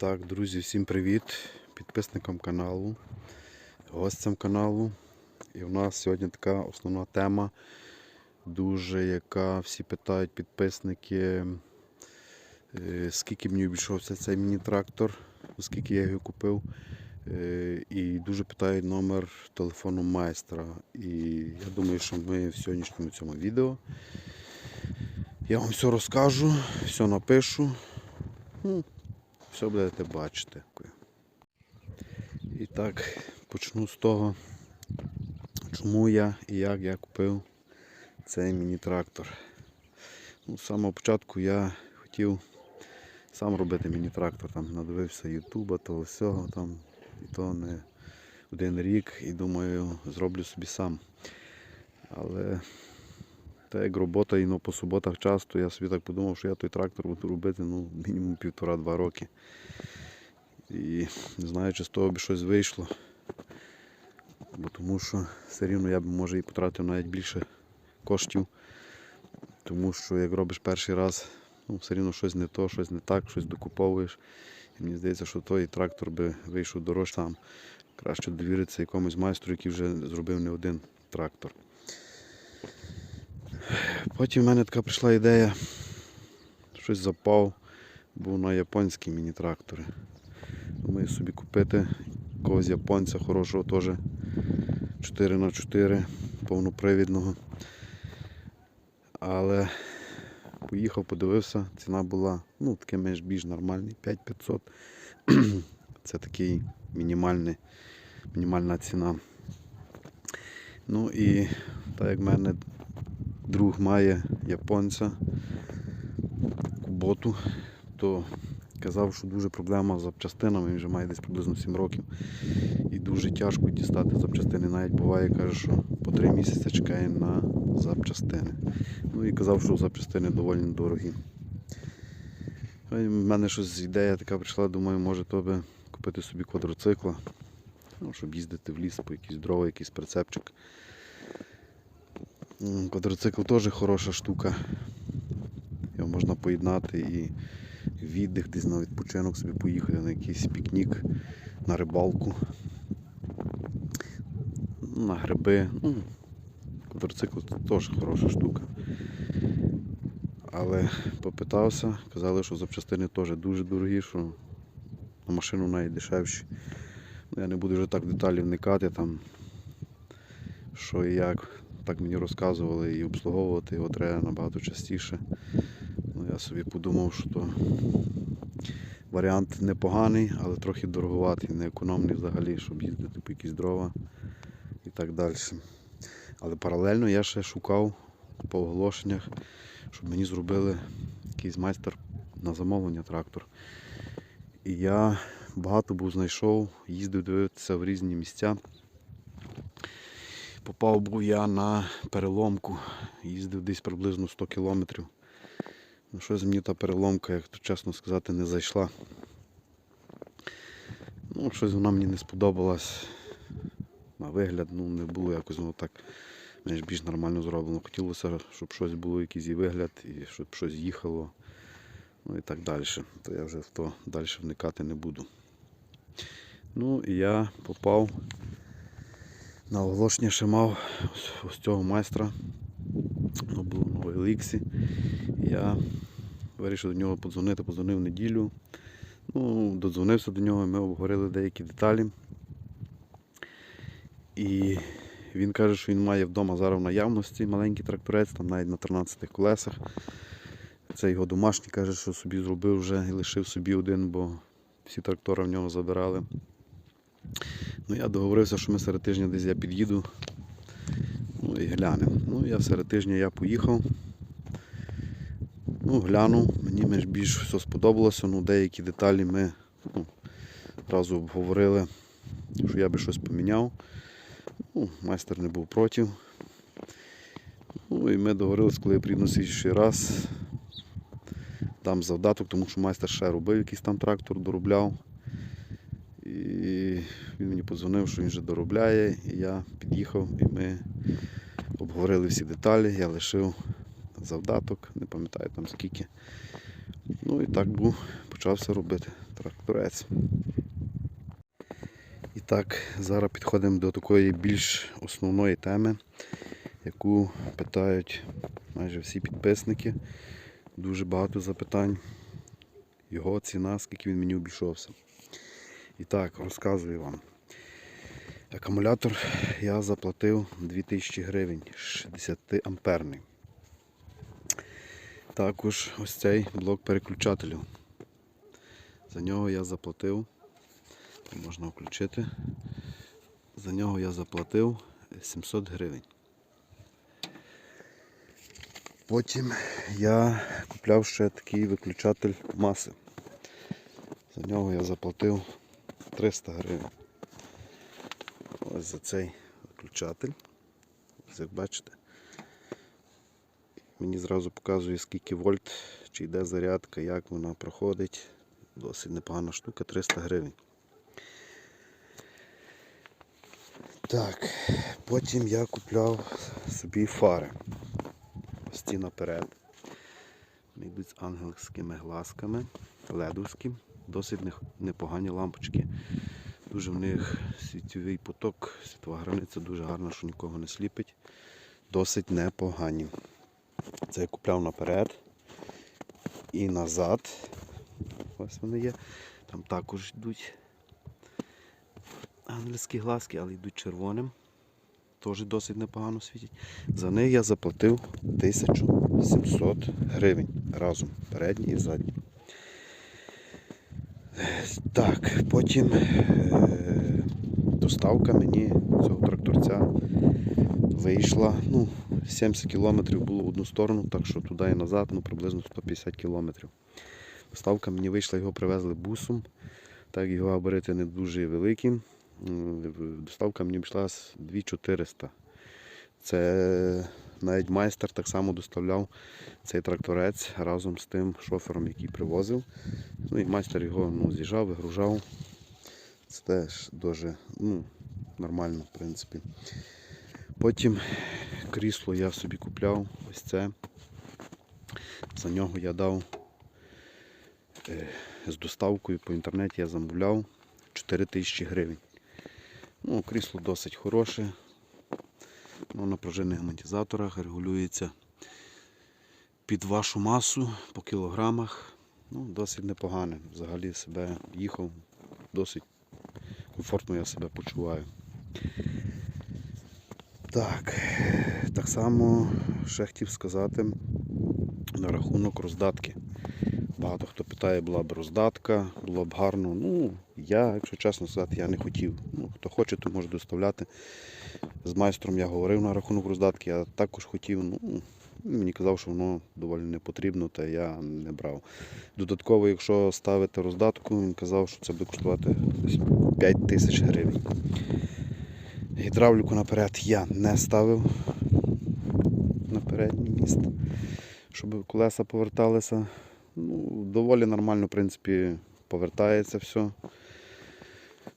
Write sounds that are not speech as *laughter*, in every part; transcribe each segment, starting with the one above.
Так, друзі, всім привіт! Підписникам каналу, гостям каналу. І у нас сьогодні така основна тема, дуже яка всі питають підписники, е, скільки мені обійшовся цей міні-трактор, оскільки я його купив. Е, І дуже питають номер телефону майстра. І я думаю, що ми в сьогоднішньому цьому відео я вам все розкажу, все напишу. Все будете бачити. І так, почну з того, чому я і як я купив цей міні-трактор. Ну, з самого початку я хотів сам робити міні-трактор, там надивився Ютуба, того всього, там, і то не один рік, і думаю, зроблю собі сам. Але та як робота і ну, по суботах часто, я собі так подумав, що я той трактор буду робити ну, мінімум півтора-два роки. І не знаю, чи з того б щось вийшло. Бо тому що все рівно я б може і потратив навіть більше коштів. Тому що як робиш перший раз, ну, все рівно щось не то, щось не так, щось докуповуєш. І мені здається, що той трактор би вийшов дорожче сам. Краще довіритися якомусь майстру, який вже зробив не один трактор. Потім в мене така прийшла ідея, щось запав, був на японські міні-трактори. Думаю собі купити якогось японця хорошого теж 4х4 повнопривідного. Але поїхав, подивився, ціна була ну, таке менш більш нормальний, 5500. *clears throat* Це такий мінімальний, мінімальна ціна. Ну і так як в мене друг має японця куботу, то казав, що дуже проблема з запчастинами, він вже має десь приблизно 7 років. І дуже тяжко дістати запчастини. Навіть буває, каже, що по 3 місяці чекає на запчастини. Ну і казав, що запчастини доволі дорогі. У мене щось ідея така прийшла, думаю, може то би купити собі квадроцикла, ну, щоб їздити в ліс по якісь дрова, якийсь прицепчик. Квадроцикл теж хороша штука. Його можна поєднати і віддих, десь на відпочинок собі поїхати на якийсь пікнік, на рибалку, на гриби. Ну, квадроцикл теж хороша штука. Але попитався, казали, що запчастини теж дуже дорогі, що на машину навіть дешевші. Ну, Я не буду вже так в деталі вникати, там, що і як. Так мені розказували і обслуговувати його треба набагато частіше. Ну, я собі подумав, що то варіант непоганий, але трохи дороговатий, не економний взагалі, щоб їздити по якісь дрова і так далі. Але паралельно я ще шукав по оголошеннях, щоб мені зробили якийсь майстер на замовлення трактор. І я багато був знайшов, їздив дивитися в різні місця. Попав був я на переломку, їздив десь приблизно 100 кілометрів. Ну, щось мені та переломка, як то чесно сказати, не зайшла. Ну, щось вона мені не сподобалась. На вигляд, ну, не було якось воно так менш більш нормально зроблено. Хотілося, щоб щось було, якийсь і вигляд, і щоб щось їхало. Ну і так далі. То я вже в то далі вникати не буду. Ну і я попав на оголошення ще мав ось, цього майстра. Воно було на OLX. Я вирішив до нього подзвонити, подзвонив в неділю. Ну, додзвонився до нього, ми обговорили деякі деталі. І він каже, що він має вдома зараз в наявності маленький тракторець, там навіть на 13 колесах. Це його домашній каже, що собі зробив вже і лишив собі один, бо всі трактори в нього забирали. Ну, я договорився, що ми серед тижня десь я під'їду. Ну і глянемо. Ну, я серед тижня я поїхав. Ну, глянув, мені більш все сподобалося, ну деякі деталі ми ну, одразу обговорили, що я би щось поміняв. Ну, майстер не був проти. Ну і ми договорилися, коли я приїду на слідчий раз, дам завдаток, тому що майстер ще робив якийсь там трактор, доробляв. І він мені подзвонив, що він вже доробляє, і я під'їхав і ми обговорили всі деталі, я лишив завдаток, не пам'ятаю там скільки. Ну і так був, почався робити. тракторець. І так, зараз підходимо до такої більш основної теми, яку питають майже всі підписники. Дуже багато запитань. Його ціна, скільки він мені обійшовся. І так, розказую вам. Акумулятор я заплатив 2000 гривень 60 амперний. Також ось цей блок переключателю. За нього я заплатив, можна включити. За нього я заплатив 700 гривень. Потім я купляв ще такий виключатель маси. За нього я заплатив 300 гривень. Ось за цей виключатель. Ось як бачите. Мені зразу показує скільки вольт, чи йде зарядка, як вона проходить. Досить непогана штука, 300 гривень. Так, потім я купляв собі фари. Ось ці наперед. Вони йдуть з ангельськими глазками, ледовські, досить непогані лампочки. Дуже в них світовий поток, світова границя дуже гарна, що нікого не сліпить. Досить непогані. Це я купляв наперед і назад. Ось вони є. Там також йдуть ангельські глазки, але йдуть червоним. Теж досить непогано світять. За них я заплатив 1700 гривень разом, передній і задній. Так, потім е, доставка мені цього тракторця вийшла. Ну, 70 кілометрів було в одну сторону, так що туди і назад, ну приблизно 150 кілометрів. Доставка мені вийшла, його привезли бусом. Так його габарити не дуже великі. Доставка мені йшла з 2400. Це навіть майстер так само доставляв цей тракторець разом з тим шофером, який привозив. Ну і майстер його ну, з'їжджав, вигружав. Це теж дуже ну, нормально, в принципі. Потім крісло я собі купляв ось це. За нього я дав е, з доставкою по інтернеті я замовляв 4 тисячі гривень. Ну, крісло досить хороше. Воно на пружинних амортизаторах регулюється під вашу масу по кілограмах. Ну, досить непогане. Взагалі себе їхав, досить комфортно я себе почуваю. Так, так само ще хотів сказати на рахунок роздатки. Багато хто питає, була б роздатка, було б гарно. Ну, я, якщо чесно сказати, я не хотів. Ну, хто хоче, то може доставляти. З майстром я говорив на рахунок роздатки, я також хотів. Ну, мені казав, що воно доволі не потрібно, та я не брав. Додатково, якщо ставити роздатку, він казав, що це буде коштувати 5 тисяч гривень. Гідравліку наперед я не ставив на переднє міст, щоб колеса поверталися. Ну, доволі нормально, в принципі, повертається все.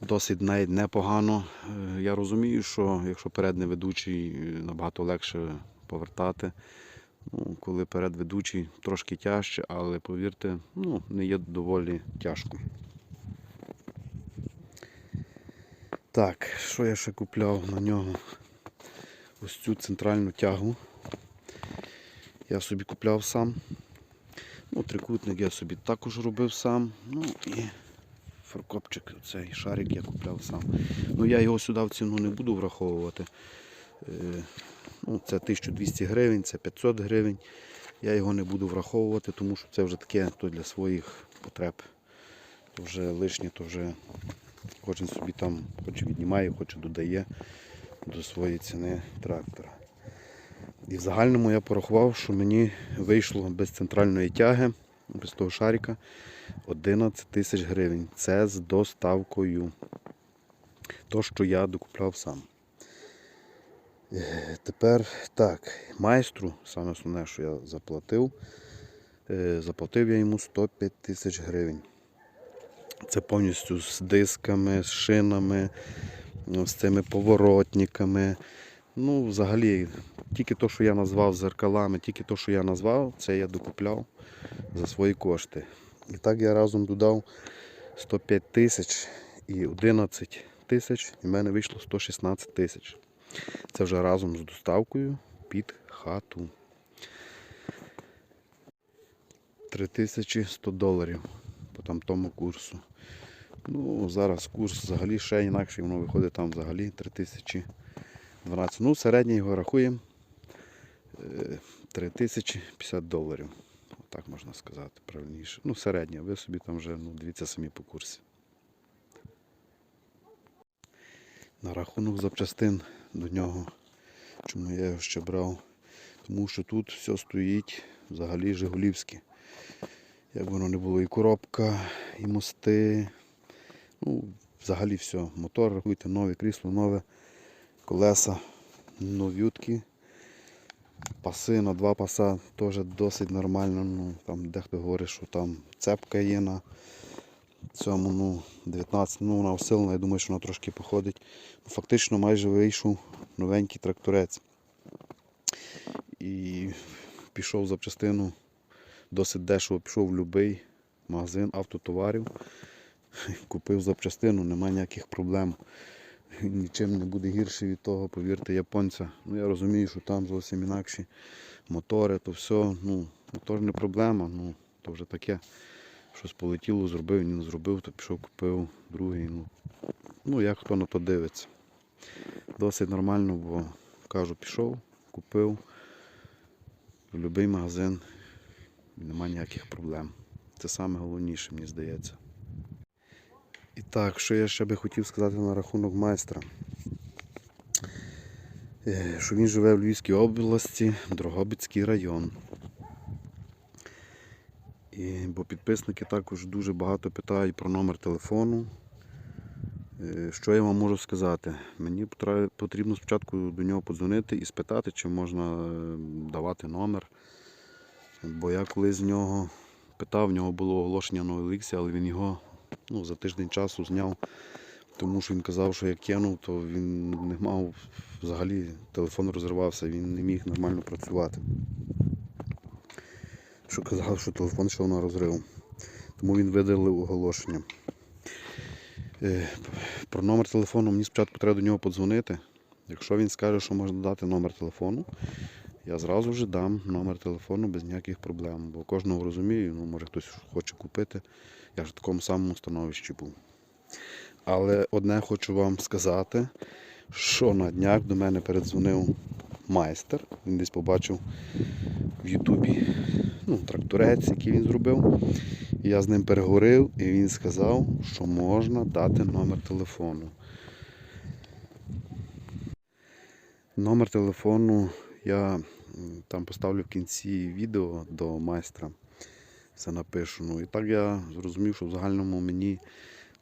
Досить навіть непогано. Е, Я розумію, що якщо передній ведучий е, набагато легше повертати. Ну, коли перед ведучий трошки тяжче, але повірте, ну, не є доволі тяжко. Так, що я ще купляв на нього? Ось цю центральну тягу. Я собі купляв сам. Ну, трикутник я собі також робив сам. Ну і фаркопчик, цей шарик я купляв сам. Ну я його сюди в ціну не буду враховувати. Е, Ну, це 1200 гривень, це 500 гривень. Я його не буду враховувати, тому що це вже таке то для своїх потреб. То вже лишнє, то вже кожен собі там хоче віднімає, хоче додає до своєї ціни трактора. І в загальному я порахував, що мені вийшло без центральної тяги, без того шарика 11 тисяч гривень. Це з доставкою. То, що я докупляв сам. Е, Тепер так, майстру, саме основне, що я заплатив, е, заплатив я йому 105 тисяч гривень. Це повністю з дисками, з шинами, з цими поворотниками. Ну, взагалі, тільки те, що я назвав зеркалами, тільки те, що я назвав, це я докупляв за свої кошти. І так я разом додав 105 тисяч і 11 тисяч, і в мене вийшло 116 тисяч. Це вже разом з доставкою під хату. 3100 доларів по там тому курсу. Ну, зараз курс взагалі ще інакше, воно виходить там взагалі 3012. Ну, середній його рахуємо е, 3050 доларів. Так можна сказати, правильніше. Ну, середня, ви собі там вже ну, дивіться самі по курсі. На рахунок запчастин до нього. Чому я його ще брав? Тому що тут все стоїть взагалі Жигулівське. Як воно не було, і коробка, і мости. Ну, взагалі все. Мотор, рахуйте, нове крісло, нове, колеса, новютки. Паси на два паса теж досить нормально. Ну, там дехто говорить, що там цепка є на цьому, ну, 19, ну вона усилена, я думаю, що вона трошки походить. Ну, Фактично майже вийшов новенький тракторець. І пішов запчастину досить дешево, пішов в будь-який магазин автотоварів, *laughs* купив запчастину, немає ніяких проблем. *laughs* Нічим не буде гірше від того, повірте, японця. Ну я розумію, що там зовсім інакші мотори, то все, ну, мотор не проблема, ну, то вже таке. Щось полетіло, зробив, не зробив, то пішов, купив другий. Ну, ну як хто на то дивиться. Досить нормально, бо кажу, пішов, купив в будь-який магазин, нема ніяких проблем. Це саме головніше, мені здається. І так, що я ще би хотів сказати на рахунок майстра. Е, Що він живе в Львівській області, Дрогобицький район. І, бо підписники також дуже багато питають про номер телефону. Е, Що я вам можу сказати? Мені потрібно спочатку до нього подзвонити і спитати, чи можна е, давати номер. Бо я колись з нього питав, в нього було оголошення на OLX, але він його ну, за тиждень часу зняв, тому що він казав, що як кинув, то він не мав взагалі телефон розривався, він не міг нормально працювати. Що казав, що телефон йшов на розрив. Тому він видалив оголошення. Е, Про номер телефону мені спочатку треба до нього подзвонити. Якщо він скаже, що можна дати номер телефону, я зразу вже дам номер телефону без ніяких проблем. Бо кожного розумію, ну, може хтось хоче купити. Я ж в такому самому становищі був. Але одне хочу вам сказати, що на днях до мене передзвонив майстер. Він десь побачив в Ютубі ну, тракторець, який він зробив. Я з ним переговорив, і він сказав, що можна дати номер телефону. Номер телефону я там поставлю в кінці відео до майстра. Все напишу. Ну і так я зрозумів, що в загальному мені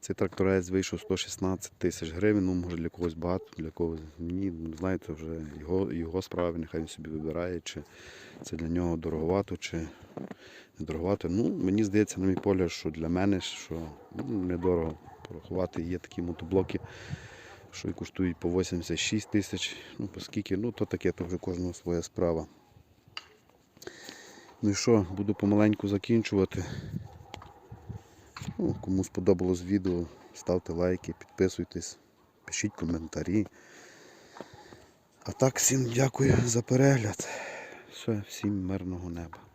цей тракторець вийшов 116 тисяч гривень. Ну, може для когось багато, для когось ні. Ну, Знаєте, вже його, його справи, нехай він собі вибирає, чи це для нього дороговато, чи не дороговато. Ну, мені здається, на мій погляд, що для мене що ну, недорого порахувати. Є такі мотоблоки, що і коштують по 86 тисяч. Ну, по скільки, ну то таке, то вже кожного своя справа. Ну і що, буду помаленьку закінчувати. Ну, кому сподобалось відео, ставте лайки, підписуйтесь, пишіть коментарі. А так, всім дякую за перегляд. Все, всім мирного неба.